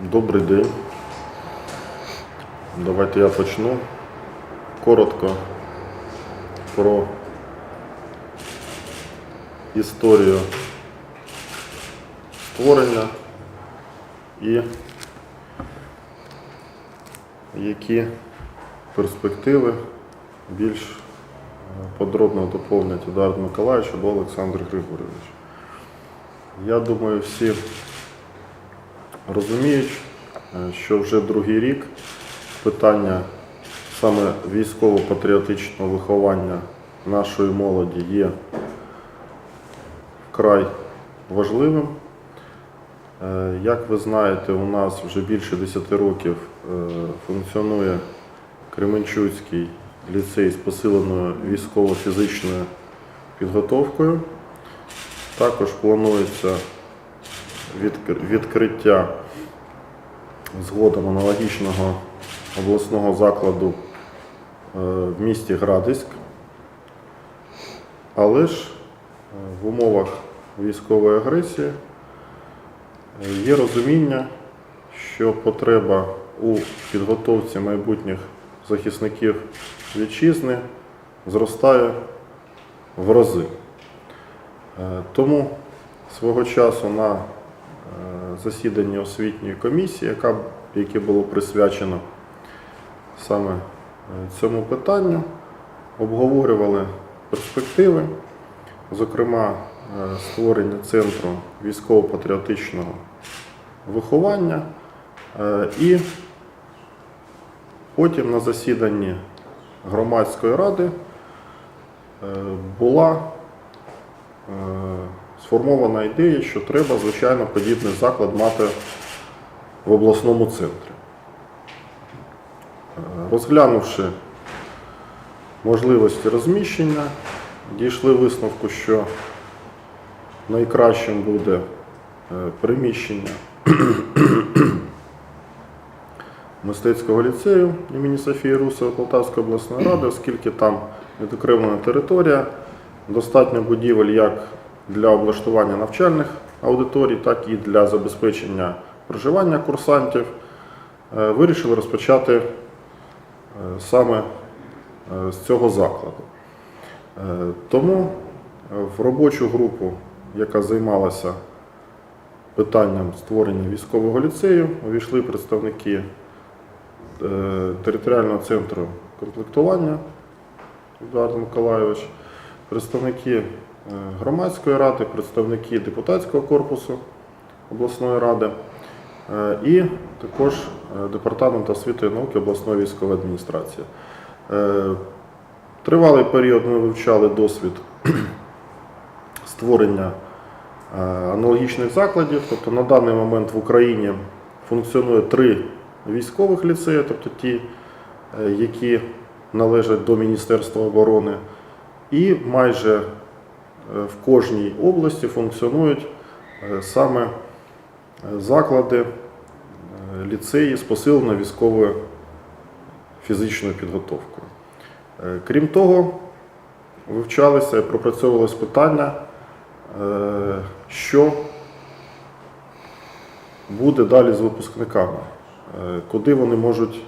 Добрий день. Давайте я почну. Коротко про історію створення і які перспективи більш е, подробно доповнять Едуард Миколаївич або Олександр Григорович. Я думаю, всі розуміють, е, що вже другий рік питання саме військово-патріотичного виховання нашої молоді є вкрай важливим. Е, Як ви знаєте, у нас вже більше 10 років е, функціонує Кременчуцький ліцей з посиленою військово-фізичною підготовкою. Також планується відкриття згодом аналогічного обласного закладу е, в місті Градиськ. Але ж е, в умовах військової агресії е, є розуміння, що потреба у підготовці майбутніх захисників вітчизни зростає в рази. Тому свого часу на засіданні освітньої комісії, яка, яке було присвячено саме е, цьому питанню, обговорювали перспективи, зокрема е, створення центру військово-патріотичного виховання. Е, І потім на засіданні громадської ради була сформована ідея, що треба, звичайно, подібний заклад мати в обласному центрі. Е, Розглянувши можливості розміщення, дійшли висновку, що найкращим буде е, приміщення мистецького ліцею імені Софії Русової Полтавської обласної ради, оскільки там відокремлена територія, достатньо будівель як для облаштування навчальних аудиторій, так і для забезпечення проживання курсантів. Е, Вирішили розпочати е, саме е, з цього закладу. Тому в робочу групу, яка займалася питанням створення військового ліцею, увійшли представники територіального центру комплектування Едуард Миколайович, представники громадської ради, представники депутатського корпусу обласної ради е, і також е, департамент освіти і науки обласної військової адміністрації. Е, Тривалий період ми вивчали досвід створення е, аналогічних закладів. Тобто на даний момент в Україні функціонує три військових ліцеї, тобто ті, е, які належать до Міністерства оборони, і майже е, в кожній області функціонують е, саме е, заклади, е, ліцеї з посиленою військовою фізичною підготовкою. Е, Крім того, вивчалися і пропрацьовувалось питання, е, що буде далі з випускниками, е, куди вони можуть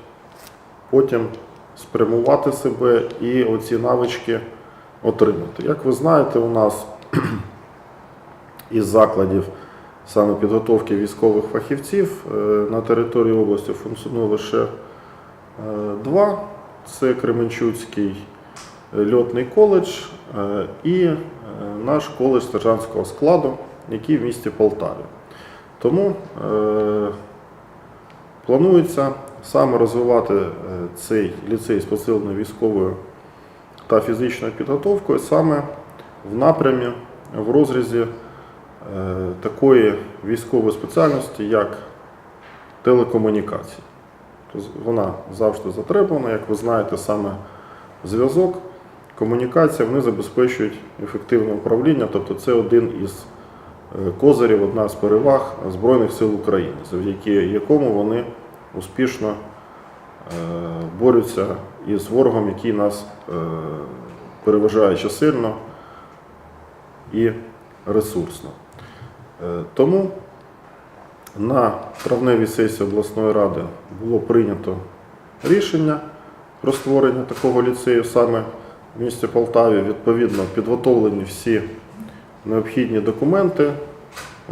потім спрямувати себе і оці навички отримати. Як ви знаєте, у нас із закладів саме підготовки військових фахівців е, на території області функціонує лише е, два. Це Кременчуцький е, льотний коледж і наш коледж сержантського складу, який в місті Полтаві. Тому планується саме розвивати цей ліцей з посиленою військовою та фізичною підготовкою саме в напрямі в розрізі е, такої військової спеціальності, як телекомунікації. Вона завжди затребувана, як ви знаєте, саме зв'язок, комунікація вони забезпечують ефективне управління, тобто це один із е, козирів, одна з переваг Збройних сил України, завдяки якому вони успішно е, борються із ворогом, який нас е, переважає чисельно і ресурсно. Е, Тому На травневій сесії обласної ради було прийнято рішення про створення такого ліцею саме в місті Полтаві. Відповідно, підготовлені всі необхідні документи,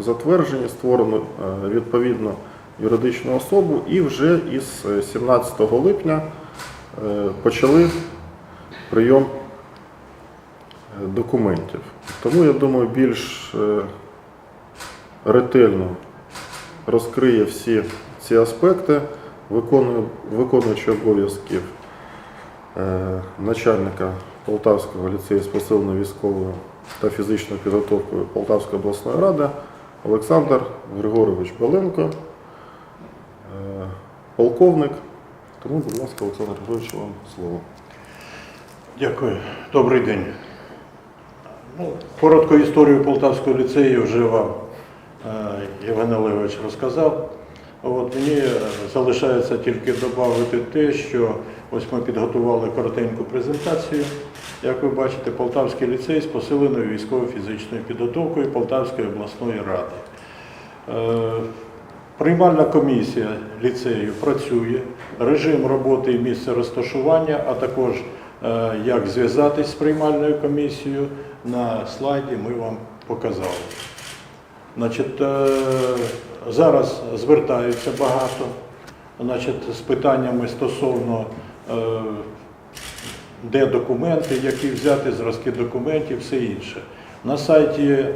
затверджені, створено е, відповідно юридичну особу і вже із е, 17 липня почали прийом е, документів. Тому я думаю, більш е, ретельно розкриє всі ці аспекти, виконуючи обов'язків е, начальника Полтавського ліцею з посиленою військовою та фізичною підготовкою Полтавської обласної ради Олександр Григорович Баленко, е, полковник. Тому, будь ласка, Олександр Григорович, вам слово. Дякую. Добрий день. Ну, коротко історію Полтавського ліцею вже вам е, Євген Олегович розказав. От мені е, залишається тільки додати те, що ось ми підготували коротеньку презентацію. Як ви бачите, Полтавський ліцей з посиленою військово-фізичною підготовкою Полтавської обласної ради. Приймальна комісія ліцею працює, режим роботи і місце розташування, а також е, як зв'язатись з приймальною комісією на слайді ми вам показали. Значить, е, зараз звертаються багато значить, з питаннями стосовно е, де документи, які взяти, зразки документів, все інше. На сайті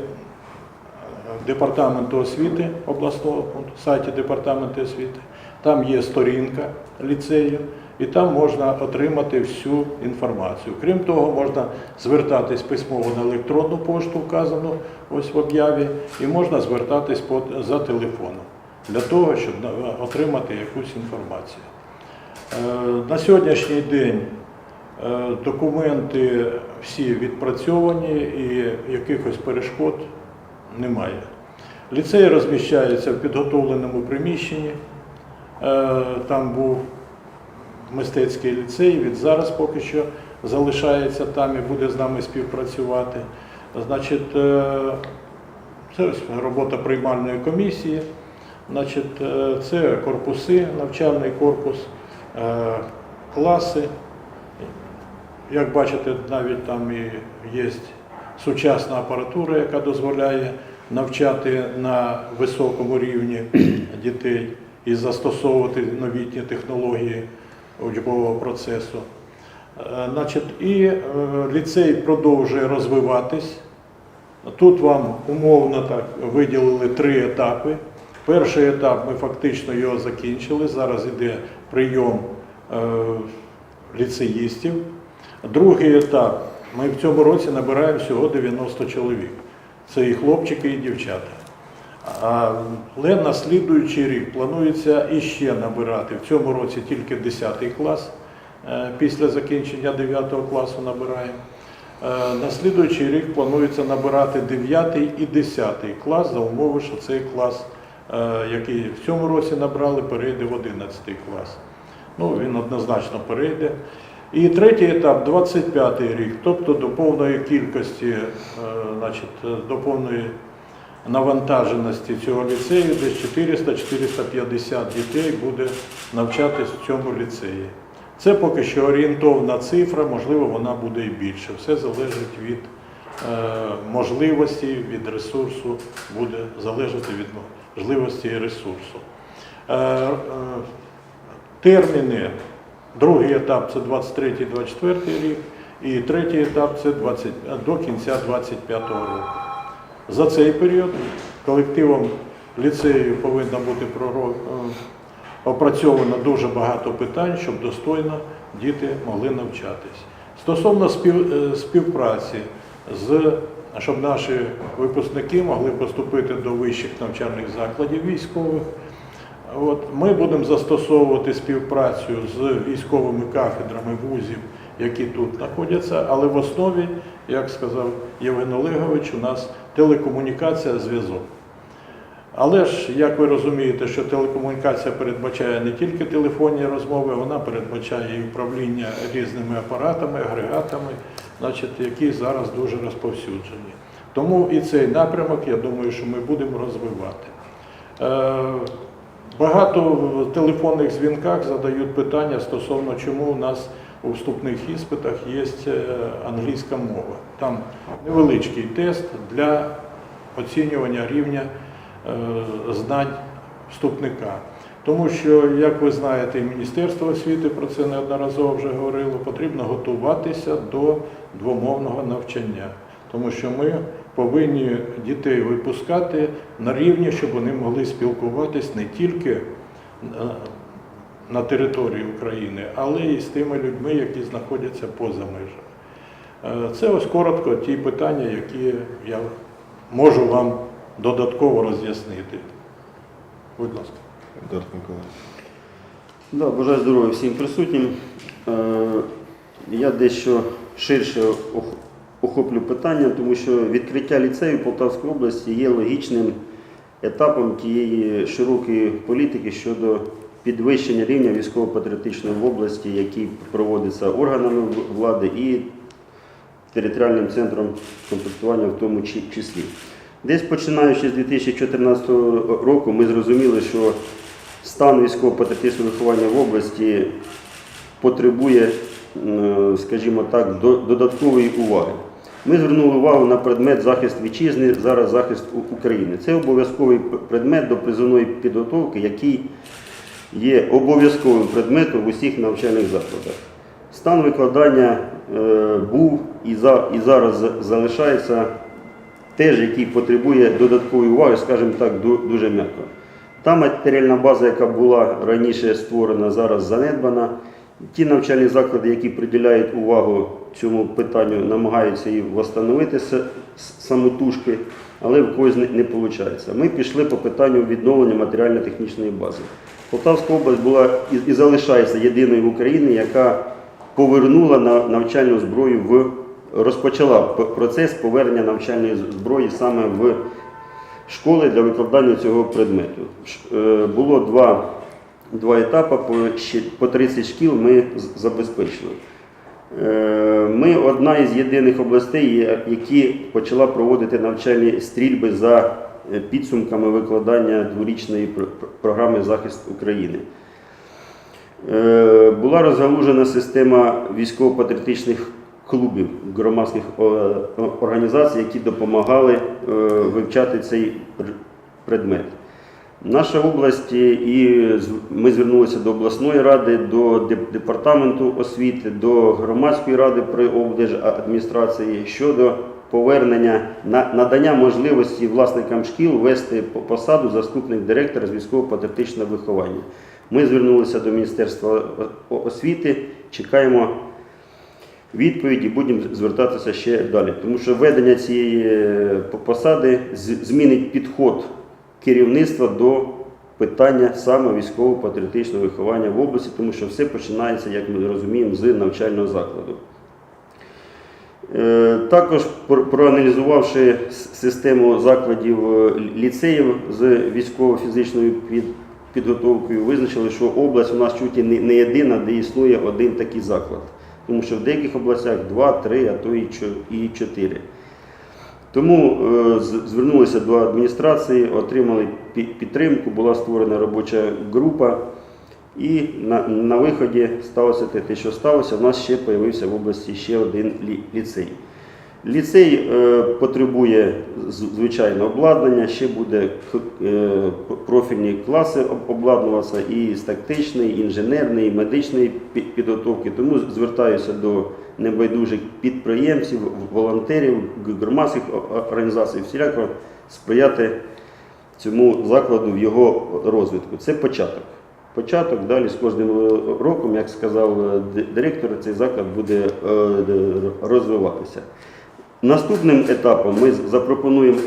департаменту освіти обласного сайті департаменту освіти. Там є сторінка ліцею, і там можна отримати всю інформацію. Крім того, можна звертатись письмово на електронну пошту, вказану ось в об'яві, і можна звертатись за телефоном для того, щоб отримати якусь інформацію. Е, На сьогоднішній день е, документи всі відпрацьовані і якихось перешкод немає. Ліцей розміщається в підготовленому приміщенні. Е, Там був мистецький ліцей, він зараз поки що залишається там і буде з нами співпрацювати. Значить, е, це робота приймальної комісії. Значить, е, це корпуси, навчальний корпус, класи. Як бачите, навіть там і є сучасна апаратура, яка дозволяє навчати на високому рівні дітей і застосовувати новітні технології учбового процесу. Е, Значить, і е, ліцей продовжує розвиватись. Тут вам умовно так виділили три етапи. Перший етап ми фактично його закінчили. Зараз йде прийом е, ліцеїстів. Другий етап ми в цьому році набираємо всього 90 чоловік. Це і хлопчики, і дівчата. Але на слідуючий рік планується іще набирати. В цьому році тільки 10 клас, е, після закінчення 9 класу набираємо. Е, На слідуючий рік планується набирати 9 і 10 клас за умови, що цей клас, е, який в цьому році набрали, перейде в 11 клас. Ну, він однозначно перейде. І третій етап 25 рік, тобто до повної кількості, е, значить, до повної навантаженості цього ліцею, десь 400-450 дітей буде навчатись в цьому ліцеї. Це поки що орієнтовна цифра, можливо, вона буде і більше. Все залежить від е, можливості, від ресурсу, буде залежати від можливості і ресурсу. Е, е, терміни. Другий етап це 23-24 рік, і третій етап це 20, до кінця 25 року. За цей період колективом ліцею повинно бути е, опрацьовано дуже багато питань, щоб достойно діти могли навчатись. Стосовно е, співпраці, з, щоб наші випускники могли поступити до вищих навчальних закладів військових, От, ми будемо застосовувати співпрацю з військовими кафедрами вузів, які тут знаходяться, але в основі, як сказав Євген Олегович, у нас телекомунікація, зв'язок. Але ж, як ви розумієте, що телекомунікація передбачає не тільки телефонні розмови, вона передбачає і управління різними апаратами, агрегатами, значить, які зараз дуже розповсюджені. Тому і цей напрямок, я думаю, що ми будемо розвивати. Багато в телефонних дзвінках задають питання стосовно чому у нас у вступних іспитах є е, англійська мова. Там невеличкий тест для оцінювання рівня е, знань вступника. Тому що, як ви знаєте, і Міністерство освіти про це неодноразово вже говорило, потрібно готуватися до двомовного навчання. Тому що ми повинні дітей випускати на рівні, щоб вони могли спілкуватись не тільки е, на території України, але і з тими людьми, які знаходяться поза межами. Е, Це ось коротко ті питання, які я можу вам додатково роз'яснити. Будь ласка. Едуард Миколаївич. Да, бажаю здоров'я всім присутнім. Е, Я дещо ширше охоплю питання, тому що відкриття ліцею Полтавської області є логічним етапом тієї широкої політики щодо підвищення рівня військово-патріотичної в області, який проводиться органами влади і територіальним центром комплектування в тому числі. Десь починаючи з 2014 року, ми зрозуміли, що стан військово-патріотичного виховання в області потребує, скажімо так, додаткової уваги. Ми звернули увагу на предмет захист вітчизни, зараз захист України. Це обов'язковий предмет до призовної підготовки, який є обов'язковим предметом в усіх навчальних закладах. Стан викладання е, був і, зараз залишається теж, який потребує додаткової уваги, скажімо так, дуже м'яко. Та матеріальна база, яка була раніше створена, зараз занедбана. Ті навчальні заклади, які приділяють увагу цьому питанню, намагаються її встановити самотужки, але в когось не, виходить. Ми пішли по питанню відновлення матеріально-технічної бази. Полтавська область була і, залишається єдиною в Україні, яка повернула на навчальну зброю в розпочала процес повернення навчальної зброї саме в школи для викладання цього предмету. Е, Було два, два етапи, по 30 шкіл ми забезпечили. Е, Ми одна із єдиних областей, які почала проводити навчальні стрільби за е, підсумками викладання дворічної пр- пр- програми захист України. Е, Була розгалужена система військово-патріотичних клубів, громадських організацій, які допомагали вивчати цей предмет. Наша область і ми звернулися до обласної ради, до департаменту освіти, до громадської ради при облдержадміністрації щодо повернення на надання можливості власникам шкіл вести по- посаду заступник директора з військово-патріотичного виховання. Ми звернулися до Міністерства освіти, чекаємо відповіді, будемо звертатися ще далі. Тому що введення цієї е, посади змінить підход керівництва до питання саме військово-патріотичного виховання в області, тому що все починається, як ми розуміємо, з навчального закладу. Е, Також проаналізувавши систему закладів е, ліцеїв з військово-фізичною підготовкою, визначили, що область у нас чуть не єдина, де існує один такий заклад. Тому що в деяких областях два, три, а то і чотири. Тому е, звернулися до адміністрації, отримали підтримку, була створена робоча група. І на, на виході сталося те, що сталося. У нас ще з'явився в області ще один ліцей. Ліцей е, потребує звичайно обладнання, ще буде е, профільні класи обладнуватися і з тактичної, інженерної, і медичної підготовки. Тому звертаюся до небайдужих підприємців, волонтерів, громадських організацій, всіляко сприяти цьому закладу в його розвитку. Це початок. Початок далі з кожним е, роком, як сказав директор, цей заклад буде розвиватися. Наступним етапом ми запропонуємо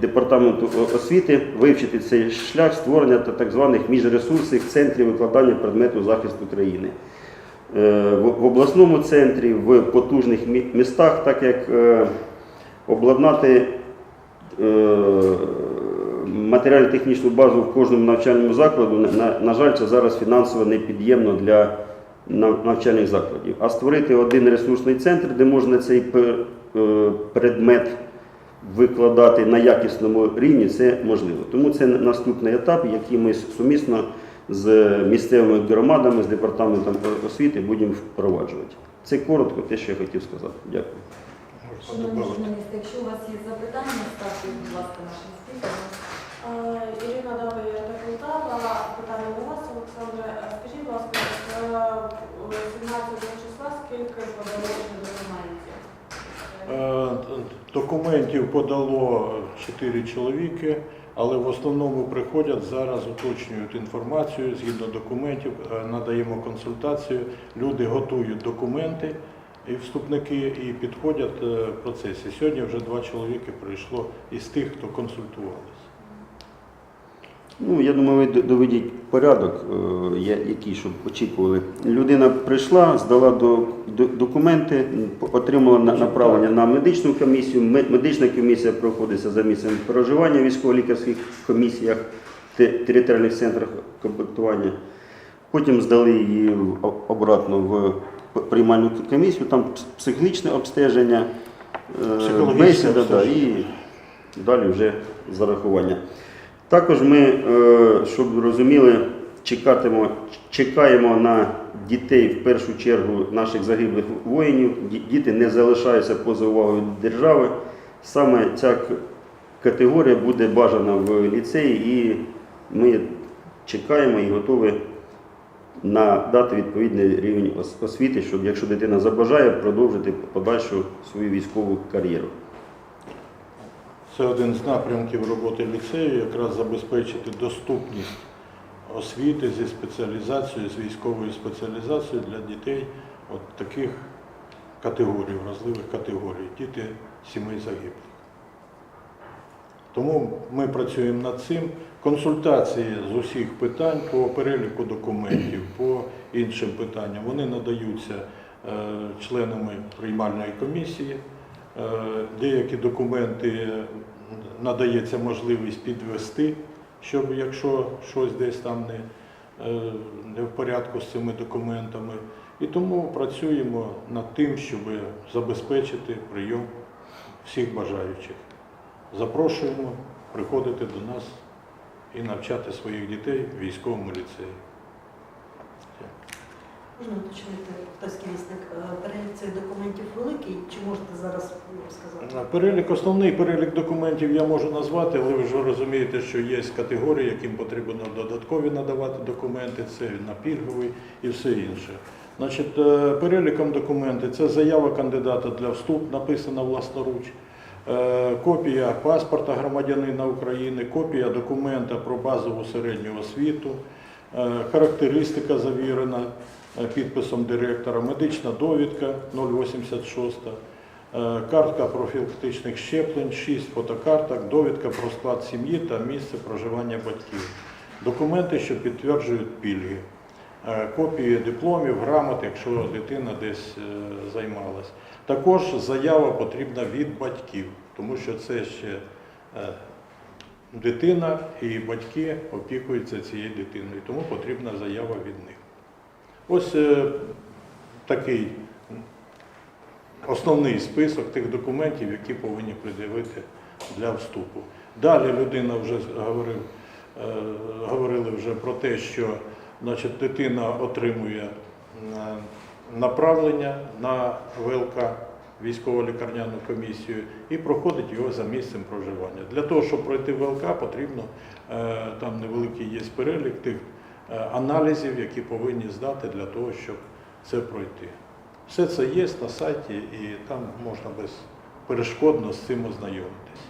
департаменту освіти вивчити цей шлях створення так званих міжресурсних центрів викладання предмету захист України. Е, В обласному центрі, в потужних містах, так як е, обладнати е, матеріально-технічну базу в кожному навчальному закладу, на- жаль, це зараз фінансово непід'ємно для навчальних закладів. А створити один ресурсний центр, де можна цей предмет викладати на якісному рівні, це можливо. Тому це наступний етап, який ми сумісно з місцевими громадами, з департаментом освіти будемо впроваджувати. Це коротко те, що я хотів сказати. Дякую. Шановні журналісти, якщо у вас є запитання, ставте, будь ласка, нашим спікерам. Е, Ірина Дави та Полтава, питання до вас, Олександре. Е, Скажіть, будь ласка, е, 17 числа скільки подали документів? Е, Документів подало 4 чоловіки, але в основному приходять зараз, уточнюють інформацію згідно документів, е, надаємо консультацію. Люди готують документи і вступники і підходять е, в процесі. Сьогодні вже два чоловіки прийшло із тих, хто консультувалися. Ну, я думаю, ви доведіть порядок, е, який щоб очікували. Людина прийшла, здала до, до- документи, отримала направлення на медичну комісію. Медична комісія проходиться за місцем проживання в військово-лікарських комісіях, територіальних центрах комплектування. Потім здали її обратно в приймальну комісію, там пс- психологічне обстеження, е, бесіда да, і далі вже зарахування. Також ми, е, щоб розуміли, чекатимо, чекаємо на дітей в першу чергу наших загиблих воїнів. Діти не залишаються поза увагою держави. Саме ця категорія буде бажана в ліцеї, і ми чекаємо і готові надати відповідний рівень освіти, щоб якщо дитина забажає, продовжити подальшу свою військову кар'єру. Це один з напрямків роботи ліцею, якраз забезпечити доступність освіти зі спеціалізацією, з військовою спеціалізацією для дітей от таких категорій, вразливих категорій, діти сімей загиблих. Тому ми працюємо над цим. Консультації з усіх питань по переліку документів, по іншим питанням, вони надаються е, членами приймальної комісії. Е, Деякі документи надається можливість підвести, щоб якщо щось десь там не, е, не в порядку з цими документами. І тому працюємо над тим, щоб забезпечити прийом всіх бажаючих. Запрошуємо приходити до нас і навчати своїх дітей в військовому ліцеї. Можна уточнити, хтось керівник, е, перелік цих документів великий, чи можете зараз сказати? Перелік, основний перелік документів я можу назвати, але ви ж розумієте, що є категорії, яким потрібно додаткові надавати документи, це на пільговий і все інше. Значить, е, переліком документів це заява кандидата для вступ, написана власноруч, е, копія паспорта громадянина України, копія документа про базову середню освіту, е, характеристика завірена е, підписом директора, медична довідка 086. Е, Картка профілактичних щеплень, 6 фотокарток, довідка про склад сім'ї та місце проживання батьків. Документи, що підтверджують пільги. Е, Копії дипломів, грамот, якщо дитина десь е, займалась. Також заява потрібна від батьків, тому що це ще е, дитина і батьки опікуються цією дитиною, тому потрібна заява від них. Ось е, такий основний список тих документів, які повинні пред'явити для вступу. Далі людина вже говорив, е, говорили вже про те, що значить, дитина отримує направлення на ВЛК, військово-лікарняну комісію, і проходить його за місцем проживання. Для того, щоб пройти ВЛК, потрібно е, там невеликий є перелік тих аналізів, які повинні здати для того, щоб це пройти. Все це є на сайті, і там можна безперешкодно з цим ознайомитись.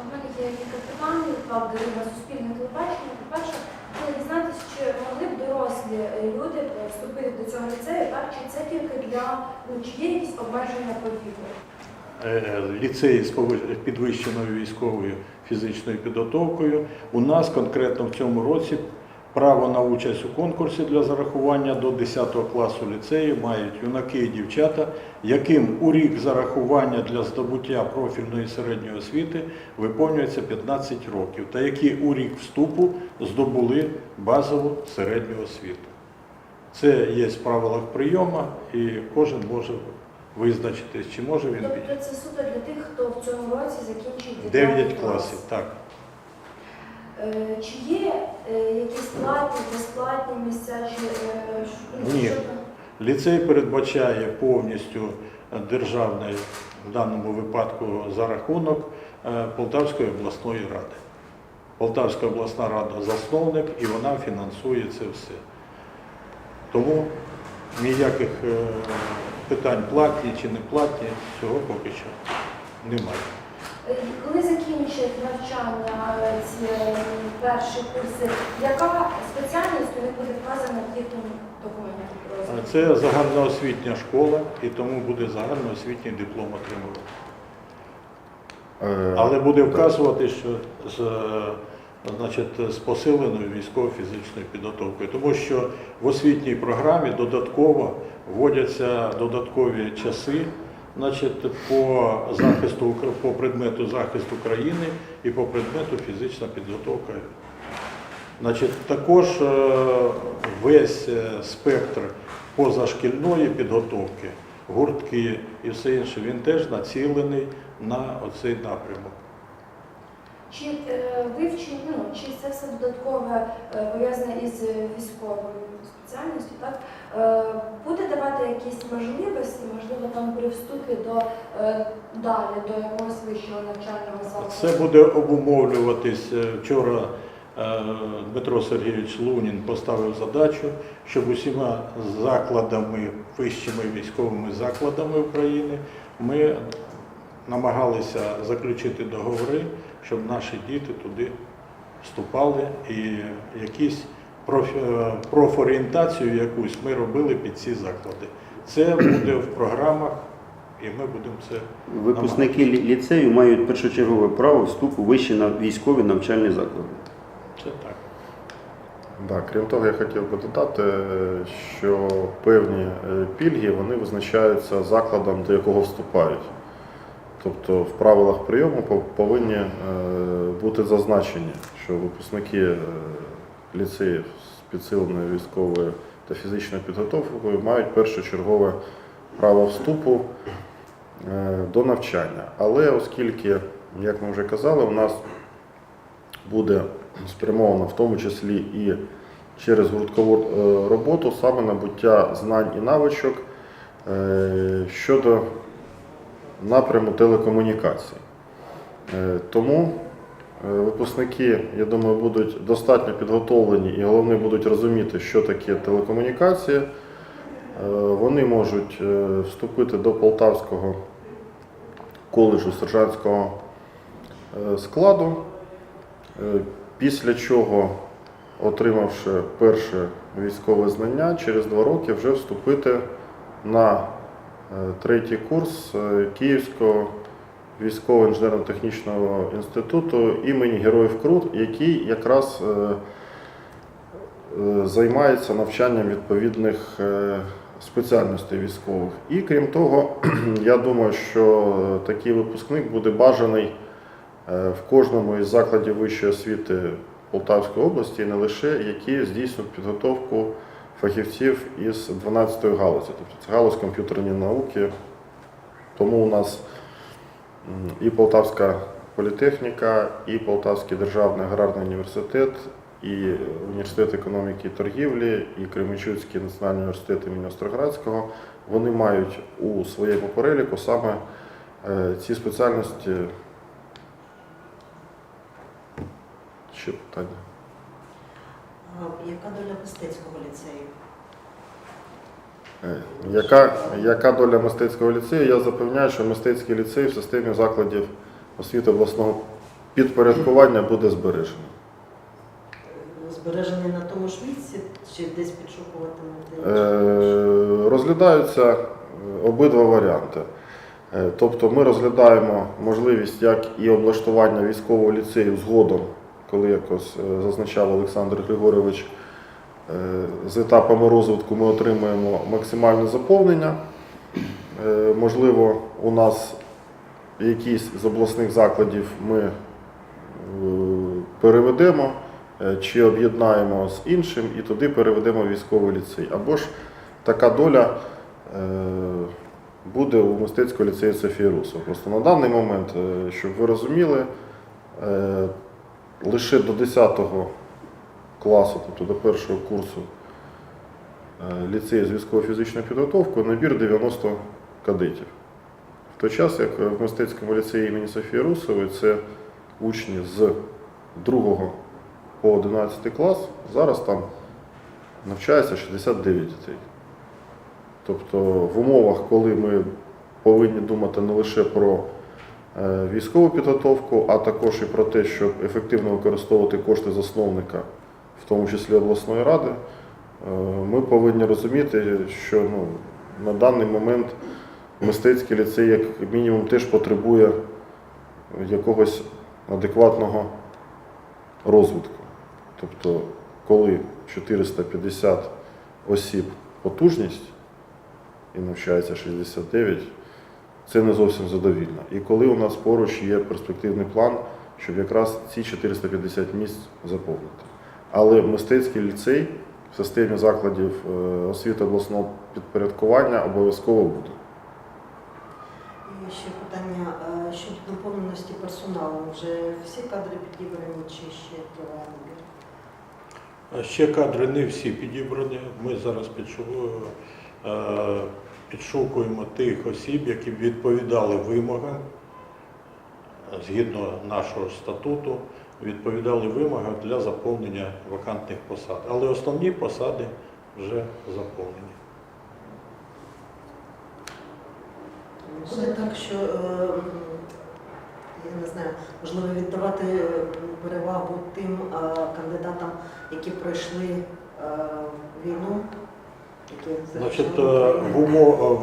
У мене є кілька питань, правда, на суспільне телебачення. По-перше, хотіла дізнатися, чи могли б дорослі е, люди е, вступити до цього ліцею, так? Чи це тільки для, ну, чи є якісь обмеження по віку? Е, ліцеї з підвищеною військовою фізичною підготовкою. У нас конкретно в цьому році право на участь у конкурсі для зарахування до 10 класу ліцею мають юнаки і дівчата, яким у рік зарахування для здобуття профільної середньої освіти виповнюється 15 років, та які у рік вступу здобули базову середню освіту. Це є в правилах прийому, і кожен може визначитись, чи може він Тобто це суто для тих, хто в цьому році закінчить 9 класів, так. Е, Чи є е, якісь платні, безплатні місця, чи е, ш- Ні. що там? Ліцей передбачає повністю державний, в даному випадку за рахунок е, Полтавської обласної ради. Полтавська обласна рада засновник і вона фінансує це все. Тому ніяких е, питань платні чи не платні, цього поки що немає. Е, Коли закінчать навчання е, ці е, перші курси, яка спеціальність у них буде вказана в їхньому документі? про. Це загальноосвітня школа і тому буде загальноосвітній диплом отримувати. Але буде вказувати, що з, значить, з посиленою військово-фізичною підготовкою, тому що в освітній програмі додатково вводяться додаткові часи значить, по захисту по предмету захисту країни і по предмету фізична підготовка. Значить, також е, весь е, спектр позашкільної підготовки, гуртки і все інше, він теж націлений на оцей напрямок. Чи е, вивчення, ну, чи це все додаткове е, пов'язане із військовою спеціальністю, так? Е, буде давати якісь можливості, можливо, там при вступі до е, далі, до якогось вищого навчального закладу? Це буде обумовлюватись. е, Вчора е, Дмитро Сергійович Лунін поставив задачу, щоб усіма закладами, вищими військовими закладами України ми намагалися заключити договори, щоб наші діти туди вступали і якісь е, профорієнтацію якусь ми робили під ці заклади. Це буде в програмах, і ми будемо це Випускники лі- ліцею мають першочергове право вступу в вищі на військові навчальні заклади. це так. Да, крім того, я хотів би додати, що певні е, пільги вони визначаються закладом, до якого вступають. Тобто в правилах прийому повинні е, бути зазначені, що випускники е, ліцеїв з підсиленою військовою та фізичною підготовкою мають першочергове право вступу е, до навчання. Але оскільки, як ми вже казали, у нас буде спрямовано в тому числі і через гурткову роботу саме набуття знань і навичок щодо напряму телекомунікацій. Е, Тому е, випускники, я думаю, будуть достатньо підготовлені і головне будуть розуміти, що таке телекомунікації. Е, Вони можуть вступити до Полтавського коледжу сержантського складу. Після чого, отримавши перше військове знання, через два роки вже вступити на третій курс е, Київського військово інженерно-технічного інституту імені Героїв Крут, який якраз е, е, займається навчанням відповідних е, спеціальностей військових. І крім того, я думаю, що такий випускник буде бажаний е, в кожному із закладів вищої освіти Полтавської області, і не лише які здійснюють підготовку фахівців із 12-ї галузі, тобто це галузь комп'ютерні науки. Тому у нас і Полтавська політехніка, і Полтавський державний аграрний університет, і університет економіки і торгівлі, і Кременчуцький національний університет імені Остроградського, вони мають у своєму переліку саме е, ці спеціальності. Ще питання. Яка доля мистецького ліцею? Е, Яка, яка доля мистецького ліцею? Я запевняю, що мистецький ліцей в системі закладів освіти обласного підпорядкування буде збережений. Збережений на тому ж місці чи десь підшукуватимете? Е, Розглядаються е, обидва варіанти. Тобто ми розглядаємо можливість як і облаштування військового ліцею згодом, коли якось е, зазначав Олександр Григорович, е, з етапами розвитку ми отримуємо максимальне заповнення. Е, Можливо, у нас якісь з обласних закладів ми переведемо чи об'єднаємо з іншим і туди переведемо військовий ліцей. Або ж така доля буде у мистецького ліцею Софії Русов. Просто на даний момент, щоб ви розуміли, лише до 10 класу, тобто до першого курсу е, ліцею з військово-фізичною підготовкою набір 90 кадетів. В той час, як в мистецькому ліцеї імені Софії Русової, це учні з 2 по 11 клас, зараз там навчається 69 дітей. Тобто в умовах, коли ми повинні думати не лише про військову підготовку, а також і про те, щоб ефективно використовувати кошти засновника, в тому числі обласної ради, е, ми повинні розуміти, що ну, на даний момент мистецький ліцей, як мінімум, теж потребує якогось адекватного розвитку. Тобто, коли 450 осіб потужність і навчається 69, це не зовсім задовільно. І коли у нас поруч є перспективний план, щоб якраз ці 450 місць заповнити. Але мистецький ліцей в системі закладів е, освіти обласного підпорядкування обов'язково буде. І ще питання е, щодо доповненості персоналу. Вже всі кадри підібрані чи ще триває набір? Ще кадри не всі підібрані. Ми зараз е, підшукуємо тих осіб, які відповідали вимогам згідно нашого статуту, відповідали вимогам для заповнення вакантних посад. Але основні посади вже заповнені. Буде так, що е, я не знаю, можливо, віддавати перевагу тим е, кандидатам, які пройшли е, війну, Значить, е, в, умо-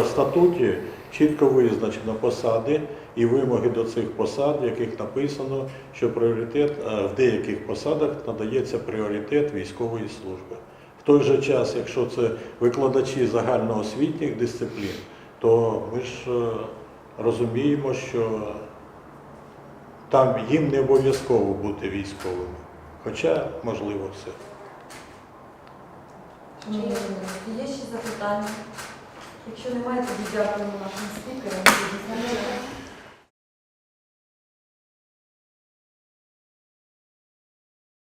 в статуті чітко визначено посади і вимоги до цих посад, в яких написано, що пріоритет е, в деяких посадах надається пріоритет військової служби. В той же час, якщо це викладачі загальноосвітніх дисциплін, то ми ж е, розуміємо, що там їм не обов'язково бути військовими, хоча можливо все. Чи є- ще запитання? Якщо немає, тоді дякуємо нашим спікерам.